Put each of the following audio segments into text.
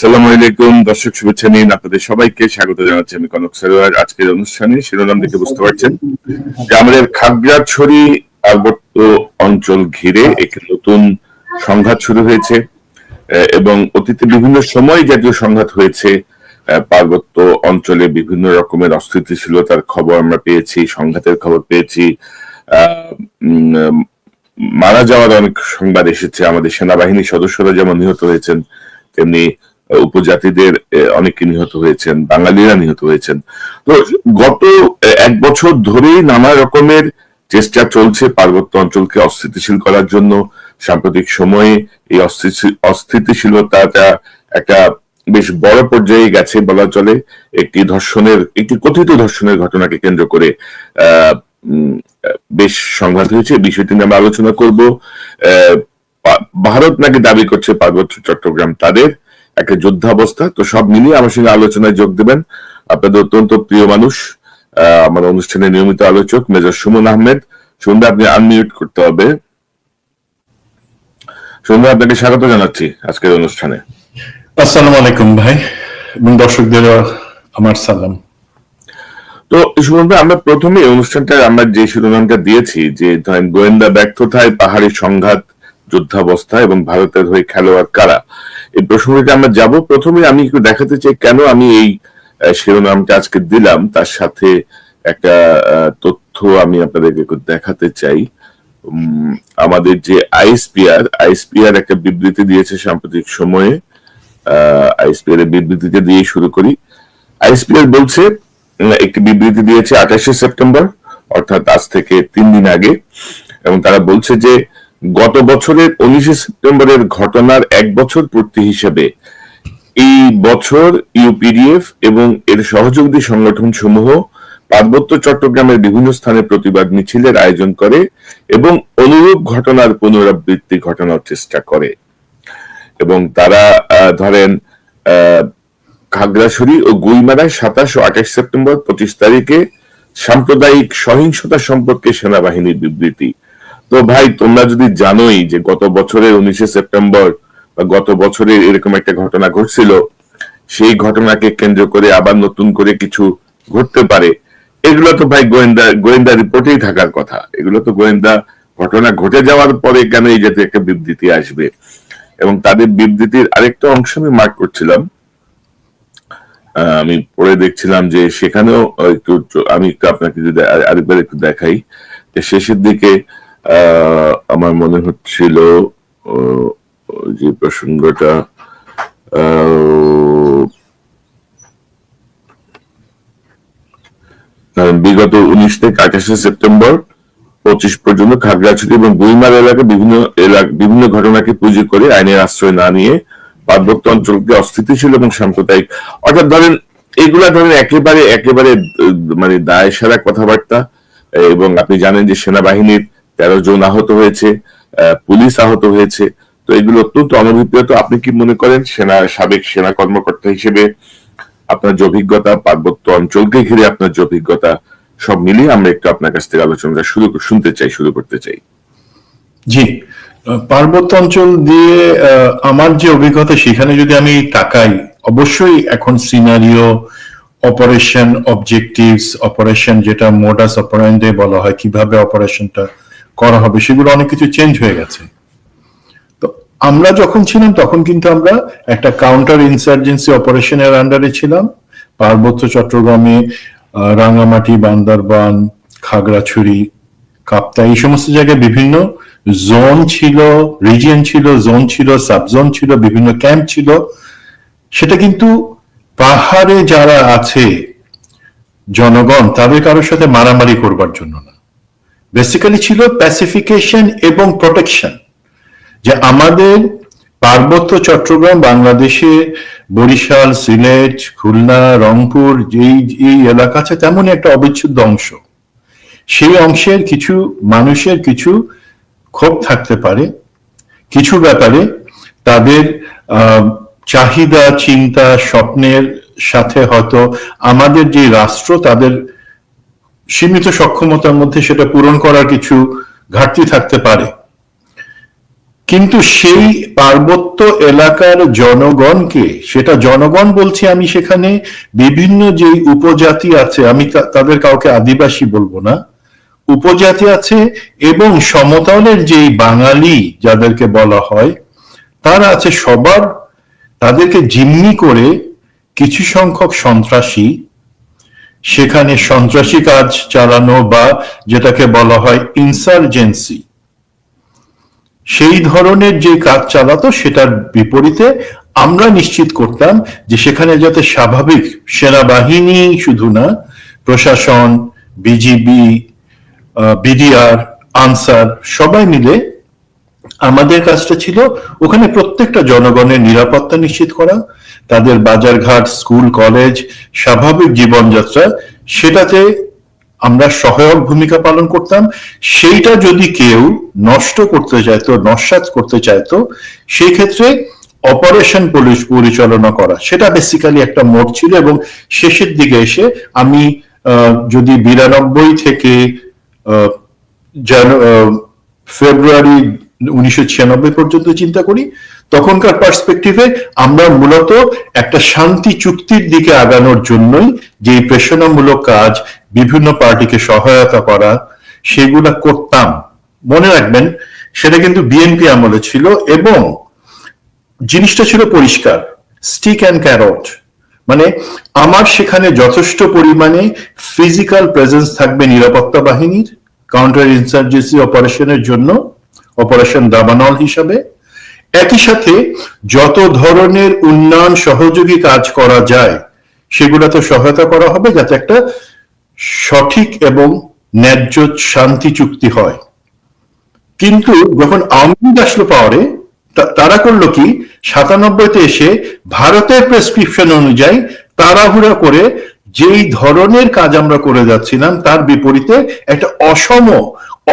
সালাম আলাইকুম, দর্শক শুভেচ্ছা নিন আপনাদের সবাইকে স্বাগত জানাচ্ছি আমি কনক সরোয়ার। আজকের অনুষ্ঠানে শিরোনাম দেখে বুঝতে পারছেন যে আমাদের খাগড়াছড়ি পার্বত্য অঞ্চল ঘিরে একটি নতুন সংঘাত শুরু হয়েছে এবং অতীতে বিভিন্ন সময় জাতীয় সংঘাত হয়েছে পার্বত্য অঞ্চলে বিভিন্ন রকমের অস্থিতিশীলতার খবর আমরা পেয়েছি, সংঘাতের খবর পেয়েছি মারা যাওয়ার অনেক সংবাদ এসেছে, আমাদের সেনাবাহিনীর সদস্যরা যেমন নিহত হয়েছেন, তেমনি উপজাতিদের অনেকে নিহত হয়েছেন, বাঙালিরা নিহত হয়েছেন। তো গত এক বছর ধরেই নানা রকমের চেষ্টা চলছে পার্বত্য অঞ্চলকে অস্থিতিশীল করার জন্য। সাম্প্রতিক সময়ে এই অস্থিতি- অস্থিতিশীলতাটা একটা বেশ বড় পর্যায়ে গেছে বলা চলে। একটি ধর্ষণের, একটি কথিত ধর্ষণের ঘটনাকে কেন্দ্র করে বেশ সংঘাত হয়েছে। বিষয়টি নিয়ে আমরা আলোচনা করব। ভারত নাকি দাবি করছে পার্বত্য চট্টগ্রাম তাদের। একটা যুদ্ধাবস্থা। তো সব মিলিয়ে আমার সঙ্গে আলোচনায় যোগ দেবেন। আপনাদের অত্যন্ত প্রিয় মানুষ আমার অনুষ্ঠানের নিয়মিত আলোচক মেজর সুমন আহমেদ। সুন্দর আপনি আনমিউট করতে হবে। সুন্দর আপনাকে স্বাগত জানাচ্ছি আজকের অনুষ্ঠানে। আসসালামু আলাইকুম ভাই। এবং দর্শকদের আমার সালাম। তো সুমন ভাই আমরা প্রথমে অনুষ্ঠানটা আমরা যে শিরোনামটা দিয়েছি যে ধরেন গোয়েন্দা ব্যর্থতায় পাহাড়ি সংঘাত যুদ্ধাবস্থা এবং ভারতের হয়ে খেলোয়াড় কারা? এই প্রসঙ্গটি আমরা যাব। প্রথমে আমি একটু দেখাতে চাই কেন আমি এই শিরোনামটা আজকে দিলাম। তার সাথে একটা তথ্য আমি আপনাদেরকে একটু দেখাতে চাই। আমাদের যে আইএসপিআর আইএসপিআর একটা বিবৃতি দিয়েছে সাম্প্রতিক সময়ে। আইএসপিআর এর বিবৃতিটা দিয়ে শুরু করি। আইএসপিআর বলছে একটি বিবৃতি দিয়েছে আঠাশে সেপ্টেম্বর, অর্থাৎ আজ থেকে তিন দিন আগে। এবং তারা বলছে যে গত বছরের উনিশে সেপ্টেম্বরের ঘটনার এক বছর পূর্তি হিসেবে এই বছর ইউপিডিএফ এবং এর সহযোগী সংগঠন সমূহ পার্বত্য চট্টগ্রামের বিভিন্ন স্থানে প্রতিবাদ মিছিলের আয়োজন করে এবং অনুরূপ ঘটনার পুনরাবৃত্তি ঘটানোর চেষ্টা করে। এবং তারা ধরেন খাগড়াছড়ি ও গুইমারায় সাতাশ ও আঠাশ সেপ্টেম্বর পঁচিশ তারিখে সাম্প্রদায়িক সহিংসতা সম্পর্কে সেনাবাহিনীর বিবৃতি। তো ভাই তোমরা যদি জানোই যে গত বছরের উনিশে সেপ্টেম্বর বা গত বছরের এরকম একটা ঘটনা ঘটছিল সেই ঘটনাকে কেন্দ্র করে আবার নতুন করে কিছু ঘটতে পারে। এগুলো তো ভাই গোয়েন্দা গোয়েন্দা রিপোর্টেই থাকার কথা। এগুলো তো গোয়েন্দা ঘটনা ঘটে যাওয়ার পরে কেন এই জাতীয় একটা বিবৃতি আসবে? এবং তাদের বিবৃতির আরেকটা অংশ আমি মার্ক করছিলাম। আমি পড়ে দেখছিলাম যে সেখানেও একটু আমি একটু আপনাকে যদি আরেকবার একটু দেখাই। যে শেষের দিকে আহ, আমার মনে হচ্ছিল যে প্রসঙ্গটা বিগত উনিশ থেকে আঠাশে সেপ্টেম্বর পঁচিশ পর্যন্ত খাগড়াছড়ি এবং গুইমার এলাকায় বিভিন্ন এলাকা, বিভিন্ন ঘটনাকে পুঁজি করে আইনের আশ্রয় না নিয়ে পার্বত্য অঞ্চলকে অস্থিতিশীল এবং সাম্প্রদায়িক। অর্থাৎ ধরেন, এগুলা ধরেন একেবারে একেবারে মানে দায় সারা কথাবার্তা, এবং আপনি জানেন যে সেনাবাহিনীর তেরো জন আহত হয়েছে পুলিশ আহত হয়েছে। তো এগুলো অত্যন্ত অনভিপ্রেত। আপনি কি মনে করেন সেনা, সাবেক সেনা কর্মকর্তা হিসেবে আপনার যে অভিজ্ঞতা, পার্বত্য অঞ্চলকে ঘিরে আপনার যে অভিজ্ঞতা, সব মিলিয়ে আমরা একটু আপনার কাছ থেকে আলোচনাটা শুরু শুনতে চাই, শুরু করতে চাই। জি। পার্বত্য অঞ্চল দিয়ে আমার যে অভিজ্ঞতা, সেখানে যদি আমি তাকাই, অবশ্যই এখন সিনারিও অপারেশন অবজেক্টিভস অপারেশন যেটা মোডাস অপারেন্ডে বলা হয়, কীভাবে অপারেশনটা করা হবে সেগুলো অনেক কিছু চেঞ্জ হয়ে গেছে। তো আমরা যখন ছিলাম তখন কিন্তু আমরা একটা কাউন্টার ইনসার্জেন্সি অপারেশনের আন্ডারে ছিলাম। পার্বত্য চট্টগ্রামে আহ, রাঙামাটি বান্দরবান খাগড়াছড়ি কাপ্তা এই সমস্ত জায়গায় বিভিন্ন জোন ছিল রিজিয়ন ছিল জোন ছিল সাবজোন ছিল বিভিন্ন ক্যাম্প ছিল। সেটা কিন্তু পাহাড়ে যারা আছে জনগণ তাদের কারোর সাথে মারামারি করবার জন্য না। বেসিক্যালি ছিল প্যাসিফিকেশন এবং প্রোটেকশন যে আমাদের পার্বত্য চট্টগ্রাম, বাংলাদেশে বরিশাল, সিলেট, খুলনা, রংপুর, যেই এই এলাকা আছে তেমনই একটা অবিচ্ছেদ্য অংশ। সেই অংশের কিছু মানুষের কিছু ক্ষোভ থাকতে পারে। কিছু ব্যাপারে তাদের চাহিদা, চিন্তা, স্বপ্নের সাথে হয়তো আমাদের যে রাষ্ট্র তাদের সীমিত সক্ষমতার মধ্যে সেটা পূরণ করার কিছু ঘাটতি থাকতে পারে। কিন্তু সেই পার্বত্য এলাকার জনগণকে, সেটা জনগণ বলছি আমি সেখানে, বিভিন্ন যে উপজাতি আছে, আমি তাদের কাউকে আদিবাসী বলব না, উপজাতি আছে এবং সমতলের যেই বাঙালি যাদেরকে বলা হয়, তারা আছে সবার, তাদেরকে জিম্মি করে কিছু সংখ্যক সন্ত্রাসী সেখানে সন্ত্রাসী কাজ চালানো বা যেটাকে বলা হয় ইনসার্জেন্সি সেই ধরনের যে কাজ চালাতো সেটার বিপরীতে আমরা নিশ্চিত করতাম যে সেখানে যাতে স্বাভাবিক সেনাবাহিনী শুধু না, প্রশাসন বিজিবি বিডিআর আনসার সবাই মিলে আমাদের কাজটা ছিল ওখানে প্রত্যেকটা জনগণের নিরাপত্তা নিশ্চিত করা তাদের বাজারঘাট, স্কুল, কলেজ, স্বাভাবিক জীবনযাত্রা, সেটাতে আমরা সহায়ক ভূমিকা পালন করতাম। সেইটা যদি কেউ নষ্ট করতে চাইতো, নস্বাত করতে চাইতো সেই ক্ষেত্রে অপারেশন পুলিশ পরিচালনা করা, সেটা বেসিক্যালি একটা মোড ছিল এবং শেষের দিকে এসে আমি যদি বিরানব্বই থেকে ফেব্রুয়ারি উনিশশো ছিয়ানব্বই পর্যন্ত চিন্তা করি তখনকার পার্সপেক্টিভে আমরা মূলত একটা শান্তি চুক্তির দিকে আগানোর জন্যই যে প্রেষণামূলক কাজ বিভিন্ন পার্টিকে সহায়তা করা, সেগুলা করতাম। মনে রাখবেন, সেটা কিন্তু বিএনপি আমলে ছিল এবং জিনিসটা ছিল পরিষ্কার স্টিক অ্যান্ড ক্যারট মানে আমার সেখানে যথেষ্ট পরিমাণে ফিজিক্যাল প্রেজেন্স থাকবে নিরাপত্তা বাহিনীর কাউন্টার ইনসার্জেন্সি অপারেশনের জন্য অপারেশন দাবানল হিসাবে। একই সাথে যত ধরনের উন্নয়ন সহযোগী কাজ করা যায় সেগুলোতে সহায়তা করা হবে যাতে একটা সঠিক এবং ন্যায্য শান্তি চুক্তি হয়। কিন্তু যখন আওয়ামী লীগ আসলো পাওয়ারে তারা করল কি? সাতানব্বইতে এসে ভারতের প্রেসক্রিপশন অনুযায়ী তাড়াহুড়া করে যেই ধরনের কাজ আমরা করে যাচ্ছিলাম, তার বিপরীতে একটা অসম,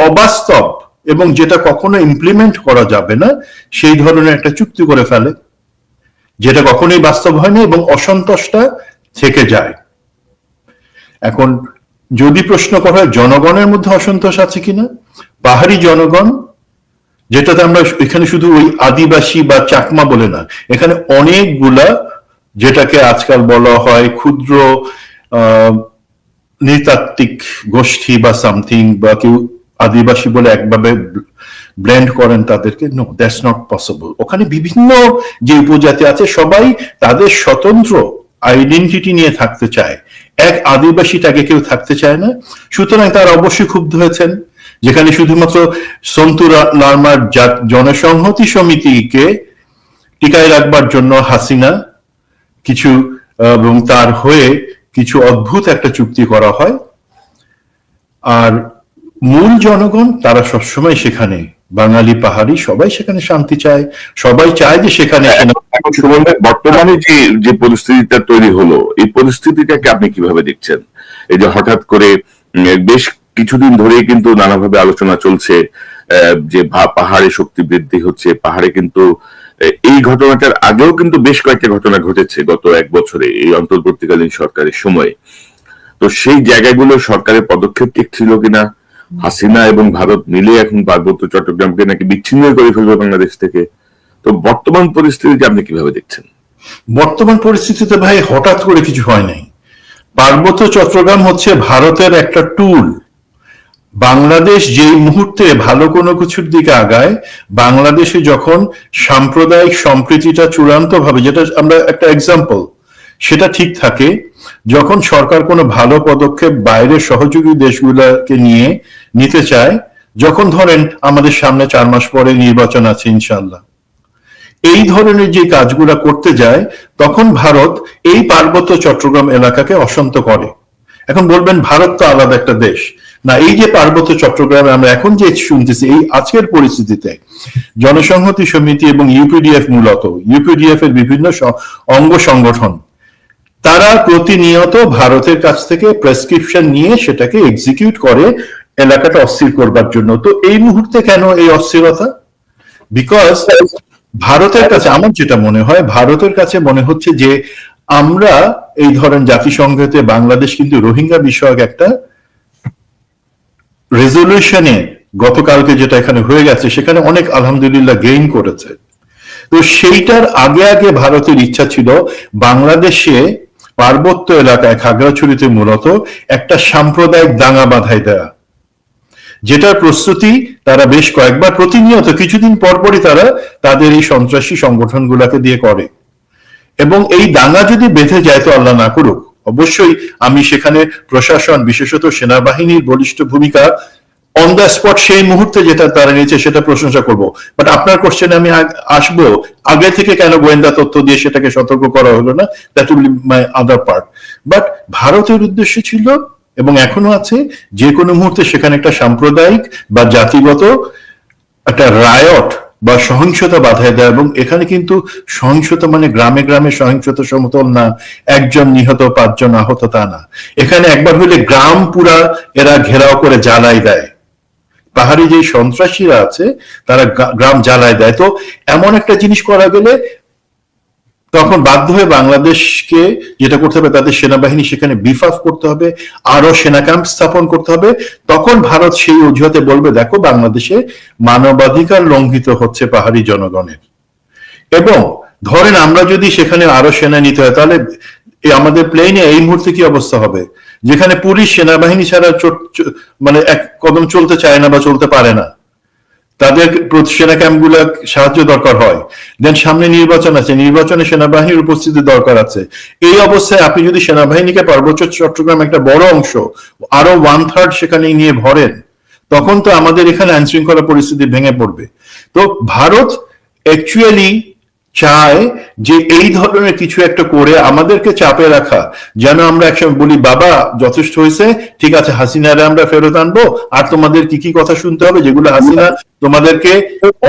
অবাস্তব এবং যেটা কখনো ইমপ্লিমেন্ট করা যাবে না, সেই ধরনের একটা চুক্তি করে ফেলে, যেটা কখনোই বাস্তব হয় না এবং অসন্তোষটা থেকে যায়। এখন যদি প্রশ্ন করা হয়, জনগণের মধ্যে অসন্তোষ আছে কিনা? পাহাড়ি জনগণ, যেটাতে আমরা এখানে শুধু ওই আদিবাসী বা চাকমা বলে না, এখানে অনেকগুলা, যেটাকে আজকাল বলা হয় ক্ষুদ্র নৃতাত্ত্বিক গোষ্ঠী বা সামথিং বা কেউ আদিবাসী বলে একভাবে ব্লেন্ড করেন তাদেরকে নো দ্যাটস নট পসিবল ওখানে বিভিন্ন যে উপজাতি আছে, সবাই তাদের স্বতন্ত্র আইডেন্টিটি নিয়ে থাকতে চায়। এক আদিবাসী তাকে কেউ থাকতে চায় না। সুতরাং তারা অবশ্যই ক্ষুব্ধ হয়েছেন, যেখানে শুধুমাত্র সন্তু লার্মার জনসংহতি সমিতিকে টিকায় রাখবার জন্য হাসিনা কিছু এবং তার হয়ে কিছু অদ্ভুত একটা চুক্তি করা হয়। আর মূল জনগণ তারা সবসময় সেখানে। বাঙালি পাহাড়ি সবাই সেখানে শান্তি চায়। সবাই চায় যে সেখানে ভাই, বর্তমানে যে যে পরিস্থিতিটা তৈরি হলো এই পরিস্থিতিটাকে আপনি কীভাবে দেখছেন? এই যে হঠাৎ করে বেশ কিছুদিন ধরেই কিন্তু নানাভাবে আলোচনা চলছে যে পাহাড়ে শক্তি বৃদ্ধি হচ্ছে পাহাড়ে কিন্তু এই ঘটনাটার আগেও কিন্তু বেশ কয়েকটা ঘটনা ঘটেছে গত এক বছরে এই অন্তর্বর্তীকালীন সরকারের সময়ে। তো সেই জায়গাগুলো সরকারের পদক্ষেপ ঠিক ছিল কিনা? হাসিনা এবং ভারত মিলে এখন পার্বত্য চট্টগ্রামকে নাকি বিচ্ছিন্ন করে ফেলবে বাংলাদেশ থেকে। তো বর্তমান পরিস্থিতিকে আপনি কীভাবে দেখছেন? বর্তমান পরিস্থিতিতে ভাই হঠাৎ করে কিছু হয় নাই। পার্বত্য চট্টগ্রাম হচ্ছে ভারতের একটা টুল বাংলাদেশ যেই মুহূর্তে ভালো কোনো কিছুর দিকে আগায়, বাংলাদেশে যখন সাম্প্রদায়িক সম্প্রীতিটা চূড়ান্ত ভাবে যেটা আমরা একটা এক্সাম্পল সেটা ঠিক থাকে যখন সরকার কোনো ভালো পদক্ষেপ বাইরের সহযোগী দেশগুলোকে নিয়ে নিতে চায়, যখন ধরেন আমাদের সামনে চার মাস পরে নির্বাচন আছে ইনশাল্লাহ এই ধরনের যে কাজগুলা করতে যায়, তখন ভারত এই পার্বত্য চট্টগ্রাম এলাকাকে অশান্ত করে। এখন বলবেন, ভারত তো আলাদা একটা দেশ। না, এই যে পার্বত্য চট্টগ্রামে আমরা এখন যে শুনতেছি, এই আজকের পরিস্থিতিতে জনসংহতি সমিতি এবং ইউপিডিএফ মূলত ইউপিডিএফ এর বিভিন্ন অঙ্গ সংগঠন তারা প্রতিনিয়ত ভারতের কাছ থেকে প্রেসক্রিপশন নিয়ে সেটাকে এক্সিকিউট করে এলাকাটা অস্থির করবার জন্য। তো এই মুহূর্তে কেন এই অস্থিরতা? বিকজ ভারতের কাছে, আমার যেটা মনে হয়, ভারতের কাছে মনে হচ্ছে যে আমরা এই ধরেন জাতিসংঘতে বাংলাদেশ কিন্তু রোহিঙ্গা বিষয়ক একটা রেজলিউশনে গতকালকে যেটা এখানে হয়ে গেছে, সেখানে অনেক আলহামদুলিল্লাহ গেইন করেছে। তো সেইটার আগে আগে ভারতের ইচ্ছা ছিল বাংলাদেশে পার্বত্য এলাকায় খাগড়াছড়িতে মূলত একটা সাম্প্রদায়িক দাঙ্গা বাঁধাই দেয়া। যেটার প্রস্তুতি তারা বেশ কয়েকবার প্রতিনিয়ত কিছুদিন পরপরই তারা তাদের এই সন্ত্রাসী সংগঠনগুলোকে দিয়ে করে। এবং এই দাঙ্গা যদি বেঁধে যায় তো আল্লাহ না করুক। অবশ্যই আমি সেখানে প্রশাসন, বিশেষত সেনাবাহিনীর বলিষ্ঠ ভূমিকা অন দ্য স্পট সেই মুহূর্তে যেটা তারা নিয়েছে সেটা প্রশংসা করব। বাট আপনার কোশ্চেনে আমি আসব, আগে থেকে কেন গোয়েন্দা তথ্য দিয়ে সেটাকে সতর্ক করা হলো না? That will my other part but ভারতের উদ্দেশ্য ছিল, এবং এখনও আছে, যে কোনো মুহূর্তে সেখানে একটা সাম্প্রদায়িক বা জাতিগত একটা রায়ট বা সহিংসতা বাধায় দেয়, এবং এখানে কিন্তু সহিংসতা মানে গ্রামে গ্রামে সহিংসতা সমতল না, একজন নিহত, পাঁচজন আহত তা না। এখানে একবার হলে গ্রাম পুরা এরা ঘেরাও করে জ্বালাই দেয়। পাহাড়ি যে সন্ত্রাসীরা আছে, তারা গ্রাম জ্বালায় দেয়। তো এমন একটা জিনিস করা গেলে তখন বাধ্য হয়ে বাংলাদেশকে যেটা করতে হবে, তাদের সেনাবাহিনী সেখানে বিফাফ করতে হবে আরও সেনা ক্যাম্প স্থাপন করতে হবে। তখন ভারত সেই অজুহাতে বলবে, দেখো, বাংলাদেশে মানবাধিকার লঙ্ঘিত হচ্ছে পাহাড়ি জনগণের। এবং ধরেন আমরা যদি সেখানে আরও সেনা নিতে হয়, তাহলে আমাদের প্লেনে এই মুহূর্তে কি অবস্থা হবে? যেখানে পুলিশ সেনাবাহিনী ছাড়া মানে এক কদম চলতে চায় না বা চলতে পারে না। তাদের সেনা ক্যাম্পগুলো সাহায্য দরকার হয়। দেন সামনে নির্বাচন আছে। নির্বাচনে সেনাবাহিনীর উপস্থিতি দরকার আছে। এই অবস্থায় আপনি যদি সেনাবাহিনীকে পার্বত্য চট্টগ্রাম একটা বড় অংশ, আরও ওয়ান থার্ড সেখানে নিয়ে ভরেন, তখন তো আমাদের এখানে আইনশৃঙ্খলা পরিস্থিতি ভেঙে পড়বে। তো ভারত অ্যাকচুয়ালি চায় যে এই ধরনের কিছু একটা করে আমাদেরকে চাপে রাখা। যেন আমরা একসময় বলি, বাবা, যথেষ্ট হয়েছে, ঠিক আছে, হাসিনারে আমরা ফেরত আনব, আর তোমাদের কি কি কথা শুনতে হবে, যেগুলো হাসিনা তোমাদেরকে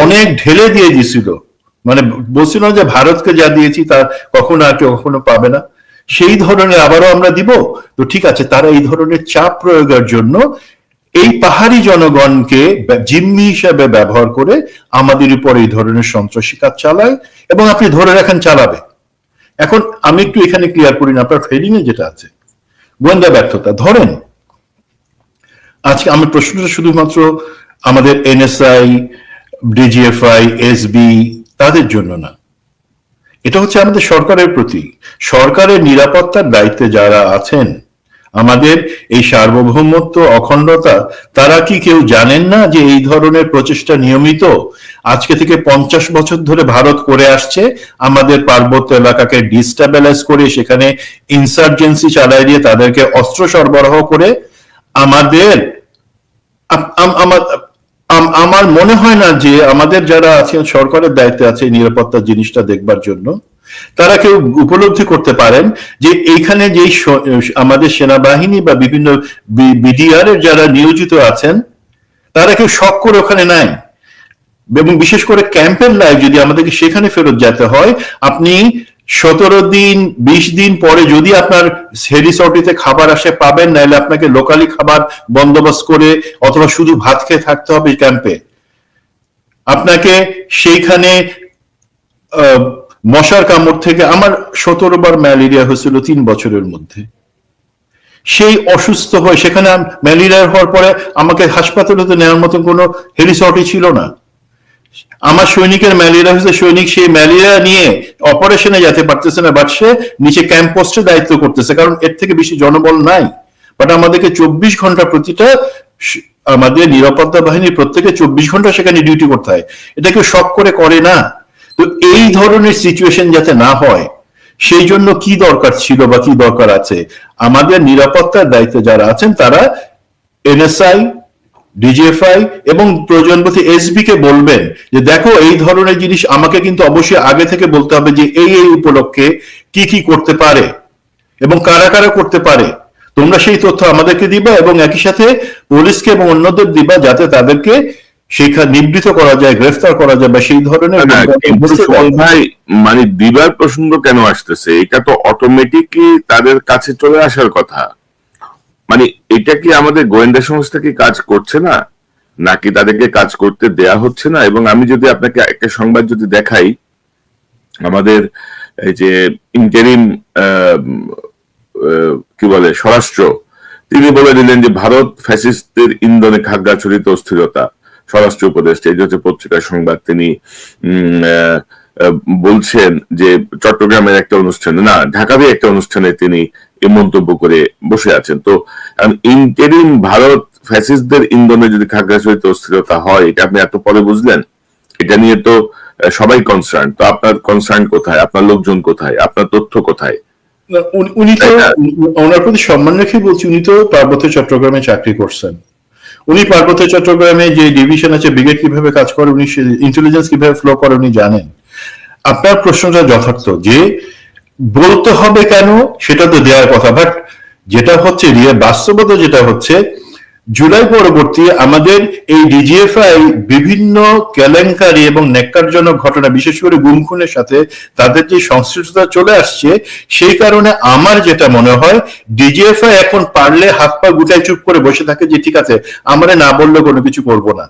অনেক ঢেলে দিয়ে দিছিল মানে বলছিল যে, ভারতকে যা দিয়েছি তা কখনো আর কেউ কখনো পাবে না। সেই ধরনের আবারও আমরা দিব। তো ঠিক আছে, তারা এই ধরনের চাপ প্রয়োগের জন্য এই পাহাড়ি জনগণকে জিম্মি হিসাবে ব্যবহার করে আমাদের উপর এই ধরনের সন্ত্রাসী কাজ চালায় এবং আপনি ধরে রাখেন চালাবে। এখন আমি একটু এখানে ক্লিয়ার করি না, আপনার ফেরিং এ যেটা আছে। গোয়েন্দা ব্যর্থতা, ধরেন আজকে আমি প্রশ্নটা শুধুমাত্র আমাদের এনএসআই ডিজিএফআই এসবি তাদের জন্য না। এটা হচ্ছে আমাদের সরকারের প্রতি। সরকারের নিরাপত্তার দায়িত্বে যারা আছেন আমাদের এই সার্বভৌমত্ব, অখণ্ডতা, তারা কি কেউ জানেন না যে এই ধরনের প্রচেষ্টা নিয়মিত? আজকে থেকে পঞ্চাশ বছর ধরে ভারত করে আসছে। আমাদের পার্বত্য এলাকাকে ডিস্টাবিলাইজ করে সেখানে ইনসার্জেন্সি চালায় দিয়ে তাদেরকে অস্ত্র সরবরাহ করে আমাদের, আম- আম- আমার আমার মনে হয় না যে আমাদের যারা আছেন, সরকারের দায়িত্বে আছে নিরাপত্তা জিনিসটা দেখবার জন্য। তারা কেউ উপলব্ধি করতে পারেন যে এইখানে যে আমাদের সেনাবাহিনী বা বিভিন্ন বিডিআর এর যারা নিয়োজিত আছেন তারা কেউ শখ করে ওখানে নাই। এবং বিশেষ করে ক্যাম্পের লাইফ যদি আমাদেরকে সেখানে ফেরত যেতে হয় আপনি সতেরো দিন বিশ দিন পরে যদি আপনার রিসর্টিতে খাবার আসে পাবেন নাহলে আপনাকে লোকালি খাবার বন্দোবস্ত করে অথবা শুধু ভাত খেয়ে থাকতে হবে ক্যাম্পে। আপনাকে সেইখানে আহ, মশার কামড় থেকে আমার সতেরো বার ম্যালেরিয়া হয়েছিল তিন বছরের মধ্যে। সেই অসুস্থ হয়ে সেখানে ম্যালেরিয়া হওয়ার পরে আমাকে হাসপাতালে তো নেওয়ার মতন কোনো হেলিসর্টই ছিল না। আমার সৈনিকের ম্যালেরিয়া হয়েছে, সৈনিক সেই ম্যালেরিয়া নিয়ে অপারেশনে যেতে পারতেছে না সে নিচে ক্যাম্প পোস্টে দায়িত্ব করতেছে, কারণ এর থেকে বেশি জনবল নাই। বাট আমাদেরকে চব্বিশ ঘণ্টা প্রতিটা আমাদের নিরাপত্তা বাহিনীর প্রত্যেকে চব্বিশ ঘণ্টা সেখানে ডিউটি করতে হয়। এটা কেউ শখ করে করে না। তো এই ধরনের সিচুয়েশন যাতে না হয়, সেই জন্য কি দরকার ছিল বা কি দরকার আছে? আমাদের নিরাপত্তার দায়িত্বে যারা আছেন, তারা এনএসআই ডিজিএফআই এবং প্রয়োজনপতি এসবি কে বলবেন যে, দেখো, এই ধরনের জিনিস আমাকে কিন্তু অবশ্যই আগে থেকে বলতে হবে যে, এই এই উপলক্ষে কি কি করতে পারে এবং কারা কারা করতে পারে। তোমরা সেই তথ্য আমাদেরকে দিবা এবং একই সাথে পুলিশকে এবং অন্যদের দিবা যাতে তাদেরকে সেখানে নিবৃত করা যায় গ্রেফতার করা যায় বা সেই ধরনের মানে দিবার প্রসঙ্গ কেন আসতেছে? এটা তো অটোমেটিকলি তাদের কাছে চলে আসার কথা। মানে এটা কি আমাদের গোয়েন্দা সংস্থা কি কাজ করছে না? নাকি তাদেরকে কাজ করতে দেয়া হচ্ছে না? এবং আমি যদি আপনাকে একটা সংবাদ যদি দেখাই আমাদের এই যে ইন্টারিম কি বলে স্বরাষ্ট্র তিনি বলে দিলেন যে ভারত ফ্যাসিস্টদের ইন্ধনে খাগড়াছড়িতে অস্থিরতা। স্বরাষ্ট্র উপদেষ্টা এই যে হচ্ছে পত্রিকার সংবাদ তিনি বলছেন যে চট্টগ্রামের একটা অনুষ্ঠানে না ঢাকারই একটা অনুষ্ঠানে তিনি এই মন্তব্য করে বসে আছেন। তো ইন্টারিম ভারত ফ্যাসিস্টদের ইন্ধনে যদি খাগড়াছড়িতে অস্থিরতা হয় এটা আপনি এত পরে বুঝলেন? এটা নিয়ে তো সবাই কনসার্ন তো আপনার কনসার্ন কোথায়? আপনার লোকজন কোথায়? আপনার তথ্য কোথায়? উনি- তো? ওনার প্রতি সম্মান রেখে বলছি উনি তো পার্বত্য চট্টগ্রামে চাকরি করছেন। উনি পার্বত্য চট্টগ্রামে যে ডিভিশন আছে ব্রিগেড কীভাবে কাজ করে, উনি ইন্টেলিজেন্স কীভাবে ফ্লো করে, উনি জানেন। আপনার প্রশ্নটা যথার্থ যে, বলতে হবে কেন, সেটা তো দেওয়ার কথা। বাট যেটা হচ্ছে বাস্তবতা যেটা হচ্ছে জুলাই পরবর্তী আমাদের এই ডিজিএফআই বিভিন্ন কেলেঙ্কারি এবং নেককারজনক ঘটনা, বিশেষ করে গুম খুনের সাথে তাদের যে সংশ্লিষ্টতা চলে আসছে, সেই কারণে আমার যেটা মনে হয় ডিজিএফআই এখন পারলে হাত পা গুটায় চুপ করে বসে থাকে যে, ঠিক আছে, আমরা না বললে কোনো কিছু করব না।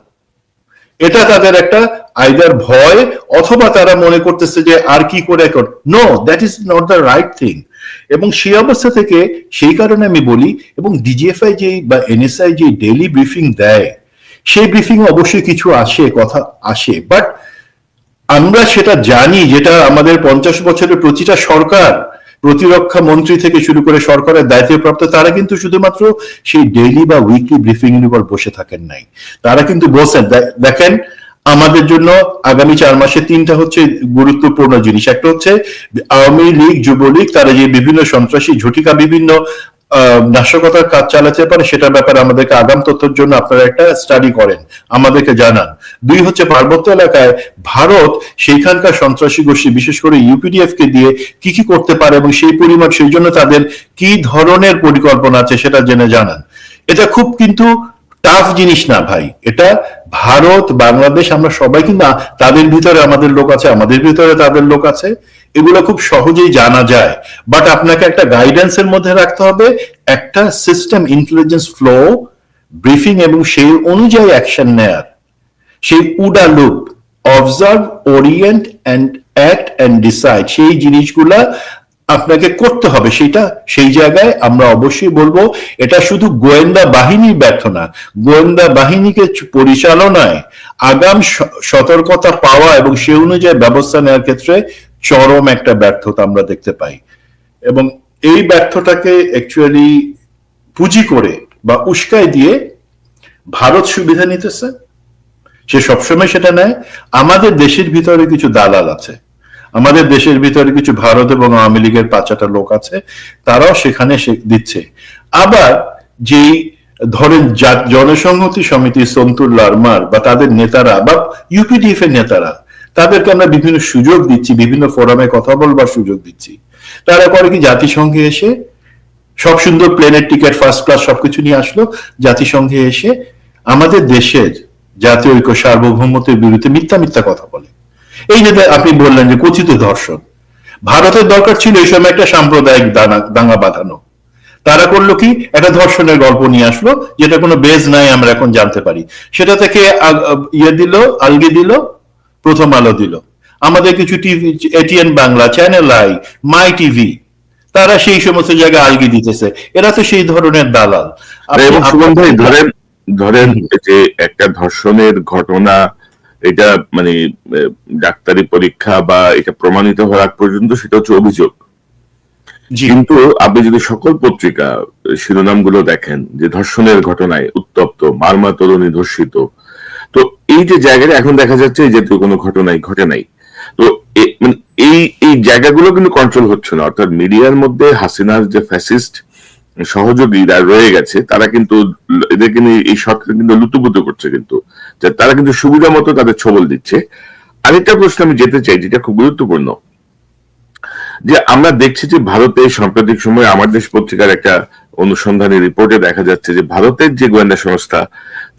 এটা তাদের একটা আইদার ভয় অথবা তারা মনে করতেছে যে, আর কি করে no that is not the right thing এবং সেই অবস্থা থেকে সেই কারণে আমি বলি, এবং ডিজিএফআই যে বা এনএসআই যে ডেইলি ব্রিফিং দেয়, সেই ব্রিফিং অবশ্যই কিছু আসে, কথা আসে। বাট আমরা সেটা জানি যেটা আমাদের পঞ্চাশ বছরের প্রতিটা সরকার, প্রতিরক্ষা মন্ত্রী থেকে শুরু করে সরকারের দায়িত্বপ্রাপ্ত, তারা কিন্তু শুধুমাত্র সেই ডেইলি বা উইকলি ব্রিফিং এর উপর বসে থাকেন নাই। তারা কিন্তু দে- দেখেন আমাদের জন্য আগামী চার মাসে তিনটা হচ্ছে গুরুত্বপূর্ণ জিনিস। একটা হচ্ছে আওয়ামী লীগ, যুবলীগ, তারা যে বিভিন্ন সন্ত্রাসী, ঝটিকা বিভিন্ন নাশকতার কাজ চালাতে পারে, সেটার ব্যাপারে আমাদেরকে আগাম তথ্যের জন্য আপনারা একটা স্টাডি করেন, আমাদেরকে জানান। দুই হচ্ছে পার্বত্য এলাকায় ভারত সেইখানকার সন্ত্রাসী গোষ্ঠী, বিশেষ করে ইউপিডিএফ কে দিয়ে কি কি করতে পারে এবং সেই পরিমাণ, সেই জন্য তাদের কি ধরনের পরিকল্পনা আছে সেটা জেনে জানান। এটা খুব কিন্তু টাফ জিনিস না ভাই। এটা ভারত, বাংলাদেশ, আমরা সবাই কিন্তু তাদের ভিতরে আমাদের লোক আছে, আমাদের ভিতরে তাদের লোক আছে। এগুলো খুব সহজেই জানা যায়। বাট আপনাকে একটা গাইডেন্সের মধ্যে রাখতে হবে, একটা সিস্টেম ইন্টেলিজেন্স ফ্লো ব্রিফিং এবং সেই অনুযায়ী অ্যাকশন নেয়ার। সেই OODA loop observe orient and act and decide সেই জিনিসগুলা আপনাকে করতে হবে সেটা, সেই জায়গায় আমরা অবশ্যই বলব, এটা শুধু গোয়েন্দা বাহিনীর ব্যর্থ না, গোয়েন্দা বাহিনীকে পরিচালনায় আগাম সতর্কতা পাওয়া এবং সে অনুযায়ী ব্যবস্থা নেওয়ার ক্ষেত্রে চরম একটা ব্যর্থতা আমরা দেখতে পাই। এবং এই ব্যর্থটাকে অ্যাকচুয়ালি পুঁজি করে বা উস্কাই দিয়ে ভারত সুবিধা নিতেছে। সে সবসময় সেটা নেয়। আমাদের দেশের ভিতরে কিছু দালাল আছে। আমাদের দেশের ভিতরে কিছু ভারত এবং আওয়ামী লীগের পাঁচাটা লোক আছে, তারাও সেখানে দিচ্ছে। আবার যেই ধরেন জনসংহতি সমিতি সন্তুর লারমার বা তাদের নেতারা বা ইউপিডিএফ এর নেতারা, তাদেরকে আমরা বিভিন্ন সুযোগ দিচ্ছি, বিভিন্ন ফোরামে কথা বলবার সুযোগ দিচ্ছি। তারা করে কি জাতিসংঘে এসে সব সুন্দর প্লেনের টিকিট, ফার্স্ট ক্লাস সবকিছু নিয়ে আসলো, জাতিসংঘে এসে আমাদের দেশের জাতীয় ঐক্য সার্বভৌমত্বের বিরুদ্ধে মিথ্যা মিথ্যা কথা বলে। এই যে আপনি বললেন যে কথিত ধর্ষণ ভারতের দরকার ছিল এই সময় একটা সাম্প্রদায়িক দানা- দাঙ্গা বাঁধানো। তারা করল কি? একটা ধর্ষণের গল্প নিয়ে আসলো যেটা কোনো বেজ নাই আমরা এখন জানতে পারি। সেটা থেকে ইয়ে দিল আলগে দিল প্রথম আলো দিল। আমাদের কিছু TV ATN Bangla channel I my TV তারা সেই সমস্ত জায়গায় আলগি দিতেছে। এরা তো সেই ধরনের দালাল। ধরেন ধরেন যে একটা ধর্ষণের ঘটনা এটা মানে ডাক্তারি পরীক্ষা বা এটা প্রমাণিত হওয়ার আগ পর্যন্ত সেটা হচ্ছে অভিযোগ। কিন্তু আপনি যদি সকল পত্রিকা শিরোনামগুলো দেখেন যে ধর্ষণের ঘটনায় উত্তপ্ত মারমা তরুণী ধর্ষিত তো এই যে জায়গাটা এখন দেখা যাচ্ছে এই জাতীয় কোনো ঘটনাই ঘটে নাই। তো মানে এই এই জায়গাগুলো কিন্তু কন্ট্রোল হচ্ছে না। অর্থাৎ মিডিয়ার মধ্যে হাসিনার যে ফ্যাসিস্ট সহযোগীরা রয়ে গেছে, তারা কিন্তু এদেরকে নিয়ে, এই সরকার কিন্তু লুতুপুতু করছে কিন্তু তারা কিন্তু সুবিধা মতো তাদের ছবল দিচ্ছে। আরেকটা প্রশ্ন আমি যেতে চাই, যেটা খুব গুরুত্বপূর্ণ, যে আমরা দেখছি যে ভারতে সাম্প্রতিক সময়ে আমার দেশ পত্রিকার একটা অনুসন্ধানী রিপোর্টে দেখা যাচ্ছে যে ভারতের যে গোয়েন্দা সংস্থা,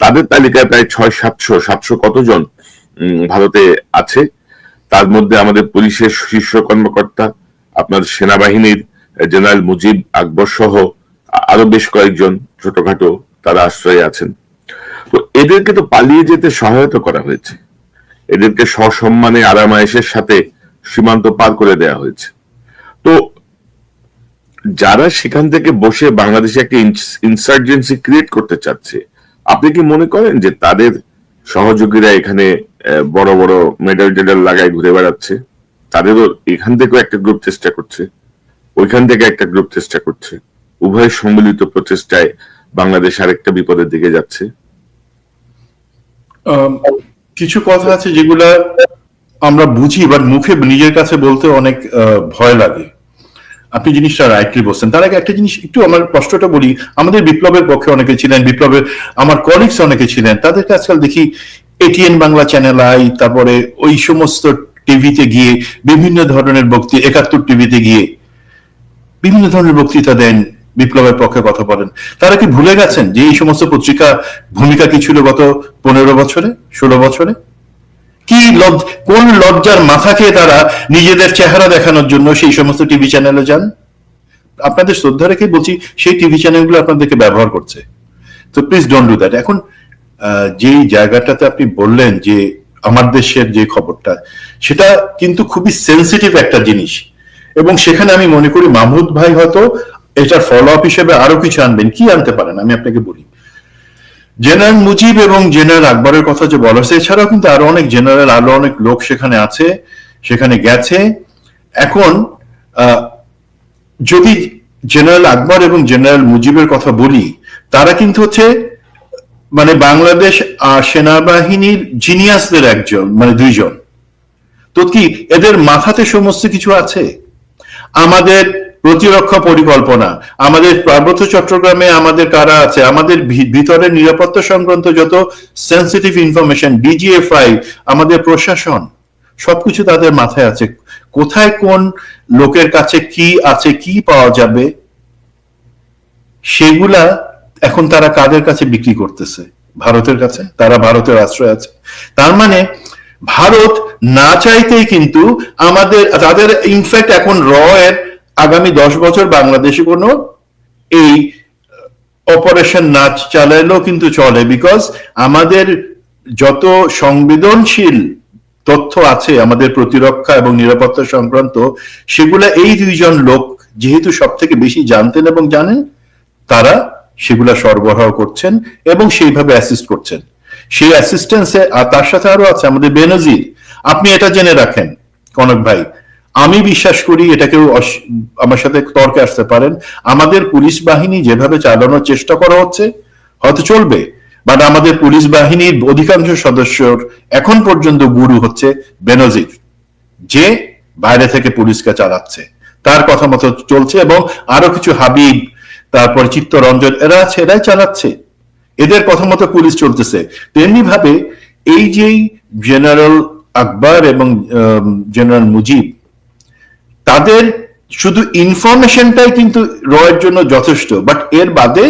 তাদের তালিকায় প্রায় ছয়, সাতশো সাতশো কতজন ভারতে আছে। তার মধ্যে আমাদের পুলিশের শীর্ষ কর্মকর্তা আপনার সেনাবাহিনীর জেনারেল মুজিব আকবর সহ আরও বেশ কয়েকজন ছোটখাটো তারা আশ্রয়ে আছেন। তো এদেরকে তো পালিয়ে যেতে সহায়তা করা হয়েছে। এদেরকে সসম্মানে আরামায়েশের সাথে সীমান্ত পার করে দেওয়া হয়েছে। তো যারা সেখান থেকে বসে বাংলাদেশে একটা ইনসার্জেন্সি ক্রিয়েট করতে চাচ্ছে, আপনি কি মনে করেন যে তাদের সহযোগীরা এখানে বড় বড় মেডেল টেডাল লাগায় ঘুরে বেড়াচ্ছে? তাদেরও এখান থেকেও একটা গ্রুপ চেষ্টা করছে, ওইখান থেকে একটা গ্রুপ চেষ্টা করছে। উভয়ের সম্মিলিত প্রচেষ্টায় বাংলাদেশ আরেকটা বিপদের দিকে যাচ্ছে। কিছু কথা আছে যেগুলা আমরা বুঝি বাট মুখে নিজের কাছে বলতে অনেক ভয় লাগে। আপনি জিনিসটা রাইটলি বলছেন। তার আগে একটা জিনিস, একটু আমার কষ্টটা বলি। আমাদের বিপ্লবের পক্ষে অনেকে ছিলেন, বিপ্লবের, আমার কলিগস অনেকে ছিলেন। তাদেরকে আজকাল দেখি এটিএন বাংলা চ্যানেল আই, তারপরে ওই সমস্ত টিভিতে গিয়ে বিভিন্ন ধরনের বক্তৃ, একাত্তর টিভিতে গিয়ে বিভিন্ন ধরনের বক্তৃতা দেন। বিপ্লবের পক্ষে কথা বলেন। তারা কি ভুলে গেছেন যে এই সমস্ত পত্রিকা ভূমিকা কি ছিল গত পনেরো বছরে, ষোলো বছরে? কি কোন লজ্জার মাথা খেয়ে তারা নিজেদের চেহারা দেখানোর জন্য সেই সমস্ত টিভি চ্যানেলে যান? আপনাদের শ্রদ্ধা রেখে বলছি, সেই টিভি চ্যানেলগুলো আপনাদেরকে ব্যবহার করছে। তো প্লিজ ডোন্ট ডু দ্যাট এখন যেই জায়গাটাতে আপনি বললেন যে আমার দেশের যে খবরটা, সেটা কিন্তু খুবই সেন্সিটিভ একটা জিনিস। এবং সেখানে আমি মনে করি মাহমুদ ভাই হয়তো এটার ফলো আপ হিসেবে আরও কিছু আনবেন, কি আনতে পারেন? আমি আপনাকে বলি। জেনারেল মুজিব এবং জেনারেল আকবরের কথা যে বলা হয়েছে, এছাড়াও কিন্তু আরও অনেক জেনারেল, আরও অনেক লোক সেখানে আছে, সেখানে গেছে। এখন যদি জেনারেল আকবর এবং জেনারেল মুজিবের কথা বলি, তারা কিন্তু হচ্ছে মানে বাংলাদেশ সেনাবাহিনীর জিনিয়াসদের একজন মানে দুইজন। তো কি, এদের মাথাতে সমস্ত কিছু আছে? আমাদের প্রতিরক্ষা পরিকল্পনা। আমাদের পার্বত্য চট্টগ্রামে আমাদের কারা আছে? আমাদের ভি- ভিতরের নিরাপত্তা সংক্রান্ত যত সেন্সিটিভ ইনফরমেশন ডিজিএফআই আমাদের প্রশাসন, সবকিছু তাদের মাথায় আছে। কোথায় কোন লোকের কাছে কি আছে, কি পাওয়া যাবে, সেগুলা এখন তারা কাদের কাছে বিক্রি করতেছে? ভারতের কাছে? তারা ভারতের আশ্রয় আছে। তার মানে ভারত না চাইতেই কিন্তু আমাদের, তাদের ইনফ্যাক্ট এখন র এর আগামী দশ বছর বাংলাদেশে কোনো এই অপারেশন না চালাইলেও কিন্তু চলে বিকজ আমাদের যত সংবেদনশীল তথ্য আছে আমাদের প্রতিরক্ষা এবং নিরাপত্তা সংক্রান্ত, সেগুলা এই দুইজন লোক যেহেতু সব থেকে বেশি জানতেন এবং জানেন, তারা সেগুলা সরবরাহ করছেন এবং সেইভাবে অ্যাসিস্ট করছেন। সেই অ্যাসিস্ট্যান্সে আর তার সাথে আরও আছে আমাদের বেনজির। আপনি এটা জেনে রাখেন, কনক ভাই আমি বিশ্বাস করি এটাকেও অস- আমার সাথে তর্কে আসতে পারেন। আমাদের পুলিশ বাহিনী যেভাবে চালানোর চেষ্টা করা হচ্ছে, হয়তো চলবে বাট আমাদের পুলিশ বাহিনীর অধিকাংশ সদস্যর এখন পর্যন্ত গুরু হচ্ছে বেনজির, যে বাইরে থেকে পুলিশকে চালাচ্ছে। তার কথা মতো চলছে এবং আরও কিছু হাবিব, তারপর চিত্তরঞ্জন, এরা আছে, এরাই চালাচ্ছে। এদের কথা মতো পুলিশ চলতেছে। তেমনি ভাবে এই যেই জেনারেল আকবর এবং জেনারেল মুজিব তাদের শুধু ইনফরমেশনটাই কিন্তু রয়ের জন্য যথেষ্ট বাট এর বাদে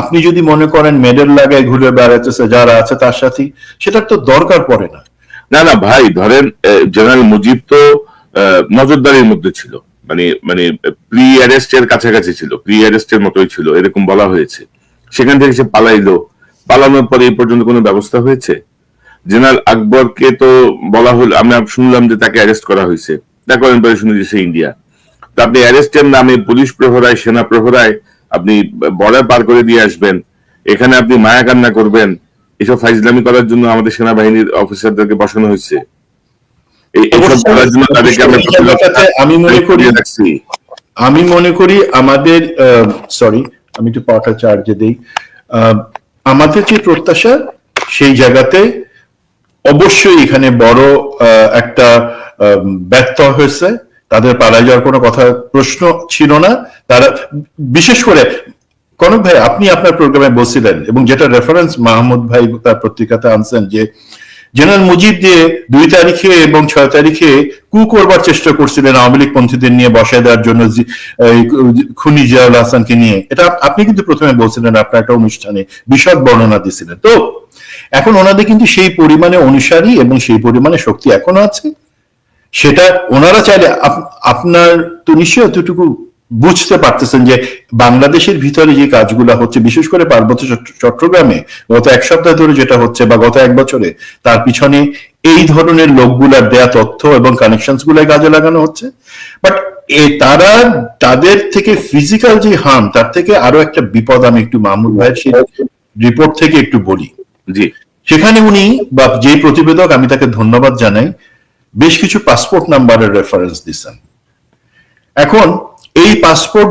আপনি যদি মনে করেন মেডেল লাগায় ঘুরে বেড়াতেছে যারা আছে তার সাথে, সেটার তো দরকার পড়ে না। না না, ভাই, ধরেন জেনারেল মুজিব তো নজরদারির মধ্যে ছিল। মানে মানে প্রি অ্যারেস্টের কাছাকাছি ছিল প্রি অ্যারেস্টের মতোই ছিল, এরকম বলা হয়েছে। সেখান থেকে সে পালাইলো। পালানোর পরে এই পর্যন্ত কোনো ব্যবস্থা হয়েছে? জেনারেল আকবরকে তো বলা হলো আমি শুনলাম যে তাকে অ্যারেস্ট করা হয়েছে। তারপরে করেন পরে শুনি যে সে ইন্ডিয়া। তো আপনি অ্যারেস্টের নামে পুলিশ প্রহরায় সেনা প্রহরায় আপনি বর্ডার পার করে দিয়ে আসবেন। এখানে আপনি মায়া কান্না করবেন। এসব ফাইজলামি করার জন্য আমাদের সেনাবাহিনীর অফিসারদেরকে বসানো হয়েছে। আমি মনে করি আমি মনে করি আমাদের সরি আমি একটু পাওয়াটা চার্জে দেই। আমাদের যে প্রত্যাশা সেই জায়গাতে অবশ্যই এখানে বড় একটা ব্যর্থ হয়েছে। তাদের পালায় যাওয়ার কোনো কথা, প্রশ্ন ছিল না। তারা, বিশেষ করে, কনক ভাই, আপনি আপনার প্রোগ্রামে বলছিলেন এবং যেটা রেফারেন্স মাহমুদ ভাই তার পত্রিকাতে আনছেন যে, জেনারেল মুজিব দিয়ে দুই তারিখে এবং ছয় তারিখে কু করবার চেষ্টা করছিলেন আওয়ামী লীগ পন্থীদের নিয়ে বসায় দেওয়ার জন্য খুনি জিয়াউল হাসানকে নিয়ে। এটা আপনি কিন্তু প্রথমে বলছিলেন আপনার একটা অনুষ্ঠানে, বিশদ বর্ণনা দিছিলেন। তো এখন ওনাদের কিন্তু সেই পরিমাণে অনুসারী এবং সেই পরিমাণে শক্তি এখনও আছে। সেটা ওনারা চাইলে আপনার তো নিশ্চয়ই এতটুকু বুঝতে পারতেছেন যে বাংলাদেশের ভিতরে যে কাজগুলো হচ্ছে, বিশেষ করে পার্বত্য চট্টগ্রামে গত এক সপ্তাহ ধরে যেটা হচ্ছে বা গত এক বছরে, তার পিছনে এই ধরনের লোকগুলার দেয়া তথ্য এবং কানেকশন গুলাই কাজে লাগানো হচ্ছে। বাট এ তারা তাদের থেকে ফিজিক্যাল যে হার্ম তার থেকে আরও একটা বিপদ আমি একটু মাহমুদ ভাইয়ের সেই রিপোর্ট থেকে একটু বলি। জি। সেখানে উনি বা যে প্রতিবেদক, আমি তাকে ধন্যবাদ জানাই, বেশ কিছু পাসপোর্ট নাম্বারের রেফারেন্স দিচ্ছেন। এখন এই পাসপোর্ট